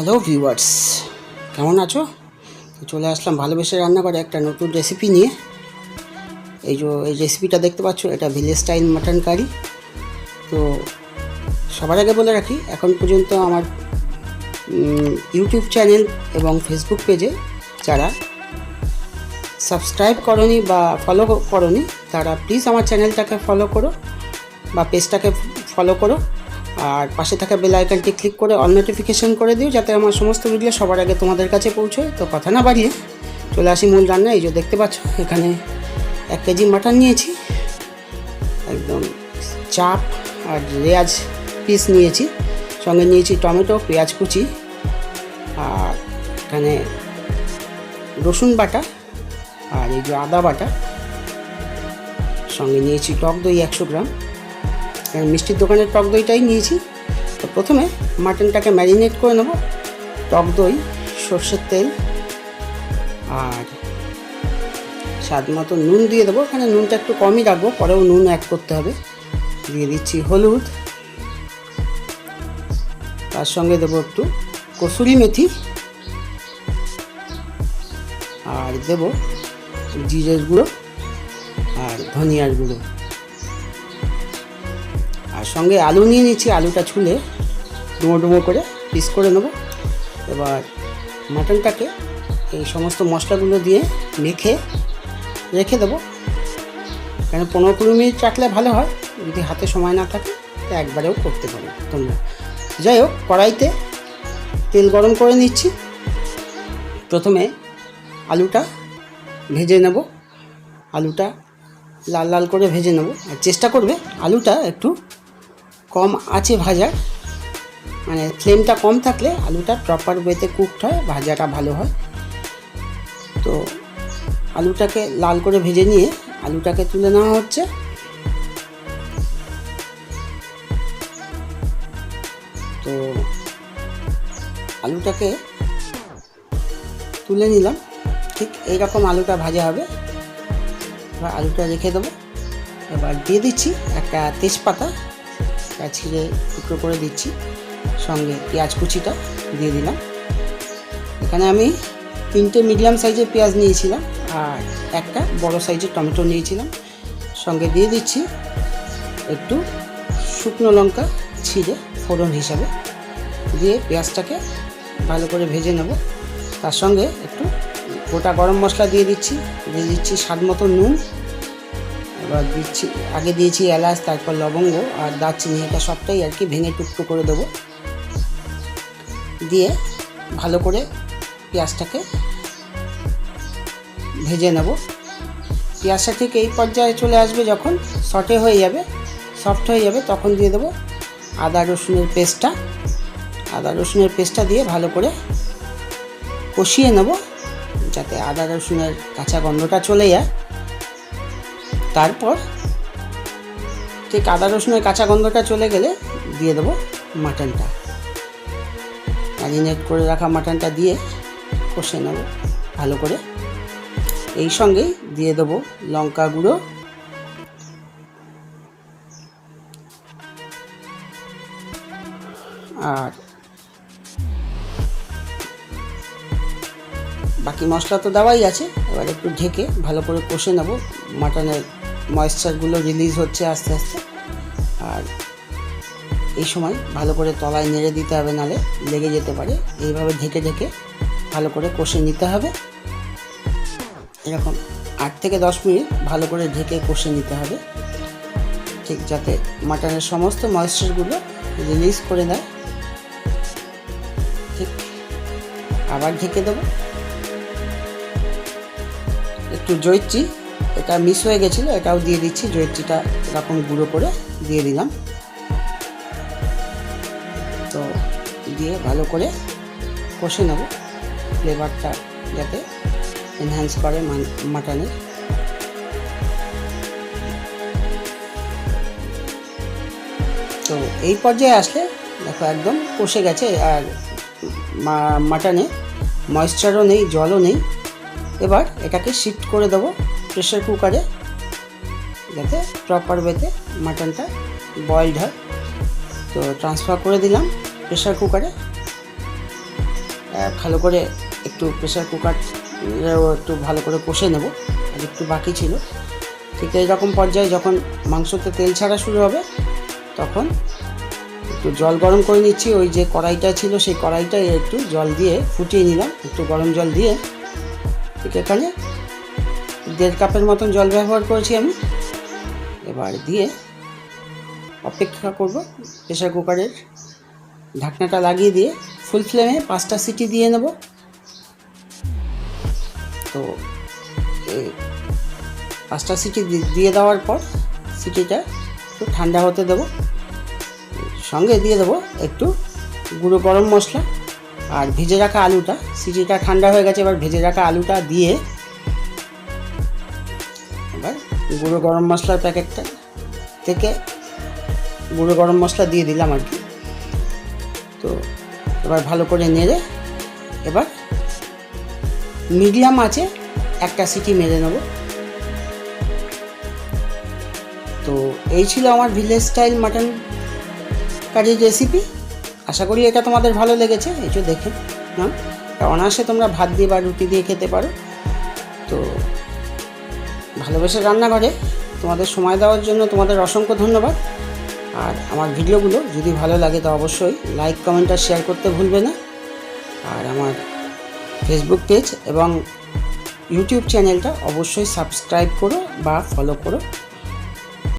Hello viewers কেমন আছো? চলে আসলাম ভালোবেসে রান্না করে একটা নতুন রেসিপি নিয়ে। এই যে, এই রেসিপিটা দেখতে পাচ্ছ, এটা ভিলেজ স্টাইল মাটন কারি তো সবার আগে বলে রাখি, এখন পর্যন্ত আমার ইউটিউব চ্যানেল এবং ফেসবুক পেজে যারা সাবস্ক্রাইব করনি বা ফলো করনি, তারা প্লিজ আমার চ্যানেলটাকে ফলো করো বা পেজটাকে ফলো করো। আর পাশে থাকা বেল আইকনটি ক্লিক করে অল নোটিফিকেশন করে দিও যাতে আমার সমস্ত ভিডিও সবার আগে তোমাদের কাছে পৌঁছয়। তো কথা না বাড়িয়ে চলে আসি মূল রান্না এই যে দেখতে পাচ্ছ, এখানে এক কেজি মাটন নিয়েছি। একদম চাপ আর রেয়াজ পিস নিয়েছি। সঙ্গে নিয়েছি টমেটো, পেঁয়াজ কুচি আর এখানে রসুন বাটা আর এই যে আদা বাটা। সঙ্গে নিয়েছি টক দই একশো গ্রাম। মিষ্টির দোকানের টক দইটাই নিয়েছি। তো প্রথমে মাটনটাকে ম্যারিনেট করে নেব। টক দই, সর্ষের তেল আর স্বাদ মতো নুন দিয়ে দেবো। এখানে নুনটা একটু কমই রাখব, পরেও নুন অ্যাড করতে হবে। দিয়ে দিচ্ছি হলুদ। তার সঙ্গে দেবো একটু কসুরি মেথি। আর দেবো জিরের গুঁড়ো আর ধনিয়ার গুঁড়ো। আর সঙ্গে আলু নিয়ে নিচ্ছি আলুটা ছুলে ডুমো ডুমো করে পিস করে নেব। এবার মাটনটাকে এই সমস্ত মশলাগুলো দিয়ে মেখে রেখে দেবো। কেন পনেরো কুড়ি মিনিট রাখলে ভালো হয়, যদি হাতে সময় না থাকে তো একবারেও করতে পারো তোমরা। যাই হোক, কড়াইতে তেল গরম করে নিচ্ছি। প্রথমে আলুটা ভেজে নেব। আলুটা লাল লাল করে ভেজে নেব। আর চেষ্টা করবে আলুটা একটু কম আছে ভাজার মানে ফ্লেমটা কম থাকলে আলুটা প্রপার ওয়েতে কুকড হয়, ভাজাটা ভালো হয়। তো আলুটাকে লাল করে ভেজে নিয়ে আলুটাকে তুলে নেওয়া হচ্ছে। তো আলুটাকে তুলে নিলাম। ঠিক এইরকম আলুটা ভাজা হবে। এবার আলুটা রেখে দেবো। এবার দিয়ে দিচ্ছি একটা তেজপাতা। তা ছিঁড়ে টুকরো করে দিচ্ছি। সঙ্গে পেঁয়াজ কুচিটা দিয়ে দিলাম। এখানে আমি তিনটে মিডিয়াম সাইজের পেঁয়াজ নিয়েছিলাম আর একটা বড় সাইজের টমেটো নিয়েছিলাম। সঙ্গে দিয়ে দিচ্ছি একটু শুকনো লঙ্কা ছিঁড়ে ফোড়ন হিসাবে দিয়ে পেঁয়াজটাকে ভালো করে ভেজে নেব। তার সঙ্গে একটু গোটা গরম মশলা দিয়ে দিচ্ছি দিয়ে দিচ্ছি স্বাদ মতো নুন দিচ্ছি, আগে দিয়েছি এলাচ, তারপর লবঙ্গ আর দারচিনি, এটা সবটাই আর কি ভেঙে টুকরো করে দেবো। দিয়ে ভালো করে পেঁয়াজটাকে ভেজে নেব। পেঁয়াজটা ঠিক এই পর্যায়ে চলে আসবে যখন সটে হয়ে যাবে, সফট হয়ে যাবে, তখন দিয়ে দেবো আদা রসুনের পেস্টটা। আদা রসুনের পেস্টটা দিয়ে ভালো করে কষিয়ে নেব, যাতে আদা রসুনের কাঁচা গন্ধটা চলে যায়। তারপর ঠিক আদা রসুনের কাঁচা গন্ধটা চলে গেলে দিয়ে দেবো মাটনটা। ম্যারিনেট করে রাখা মাটনটা দিয়ে কষে নেব ভালো করে। এই সঙ্গে দিয়ে দেবো লঙ্কা গুঁড়ো। আর বাকি মশলা তো দেওয়াই আছে, এবার একটু ঢেকে ভালো করে কষে নেব মাটনের ময়েশ্চারগুলো রিলিজ হচ্ছে আস্তে আস্তে। আর এই সময় ভালো করে তলায় নেড়ে দিতে হবে, নালে লেগে যেতে পারে। এইভাবে ঢেকে ঢেকে ভালো করে কষে নিতে হবে। এরকম আট থেকে দশ মিনিট ভালো করে ঢেকে কষে নিতে হবে। ঠিক যাতে মাটনের সমস্ত ময়েশ্চারগুলো রিলিজ করে দেয়। ঠিক, আবার ঢেকে দেবো। একটু জৈত্রী এটা মিস হয়ে গেছিল, এটাও দিয়ে দিচ্ছি জৈত্রীটা এরকম গুঁড়ো করে দিয়ে দিলাম। তো দিয়ে ভালো করে কষে নেব ফ্লেভারটা যাতে এনহ্যান্স করে মাটনের তো এই পর্যায়ে আসলে দেখো একদম কষে গেছে, আর মাটনে ময়েশ্চারও নেই, জলও নেই। এবার এটাকে শিফট করে দেবো। প্রেশার কুকারে যাতে প্রপার ওয়েতে মাটনটা বয়েলড হয়। তো ট্রান্সফার করে দিলাম প্রেশার কুকারে ভালো করে একটু প্রেশার কুকার একটু ভালো করে কষে নেব, আর একটু বাকি ছিল। ঠিক এইরকম পর্যায়ে যখন মাংসতে তেল ছাড়া শুরু হবে, তখন একটু জল গরম করে নিচ্ছি। ওই যে কড়াইটা ছিল, সেই কড়াইটায় একটু জল দিয়ে ফুটিয়ে নিলাম। একটু গরম জল দিয়ে ঠিক এখানে দেড় কাপের মতন জল ব্যবহার করেছি আমি। এবার দিয়ে অপেক্ষা করব প্রেশার কুকারের ঢাকনাটা লাগিয়ে দিয়ে ফুল ফ্লেমে পাঁচটা সিটি দিয়ে নেব। তো পাঁচটা সিটি দিয়ে দেওয়ার পর সিটিটা একটু ঠান্ডা হতে দেবো। সঙ্গে দিয়ে দেবো একটু গুঁড়ো গরম মশলা। আর ভেজে রাখা আলুটা, সিটিটা ঠান্ডা হয়ে গেছে, এবার ভেজে রাখা আলুটা দিয়ে এবার গুঁড়ো গরম মশলার প্যাকেটটা থেকে গুঁড়ো গরম মশলা দিয়ে দিলাম আর কি। তো এবার ভালো করে নেড়ে এবার মিডিয়াম আছে একটা সিটি মেরে নেব। তো এই ছিল আমার ভিলেজ স্টাইল মাটন কারির রেসিপি। আশা করি এটা তোমাদের ভালো লেগেছে। এই দেখে না অনায়াসে তোমরা ভাত দিয়ে বা রুটি দিয়ে খেতে পারো। ভালোবেসে রান্নাঘরে তোমাদের সময় দেওয়ার জন্য তোমাদের অসংখ্য ধন্যবাদ। আর আমার ভিডিওগুলো যদি ভালো লাগে তো অবশ্যই লাইক কমেন্ট আর শেয়ার করতে ভুলবে না। আর আমার ফেসবুক পেজ এবং ইউটিউব চ্যানেলটা অবশ্যই সাবস্ক্রাইব করো বা ফলো করো।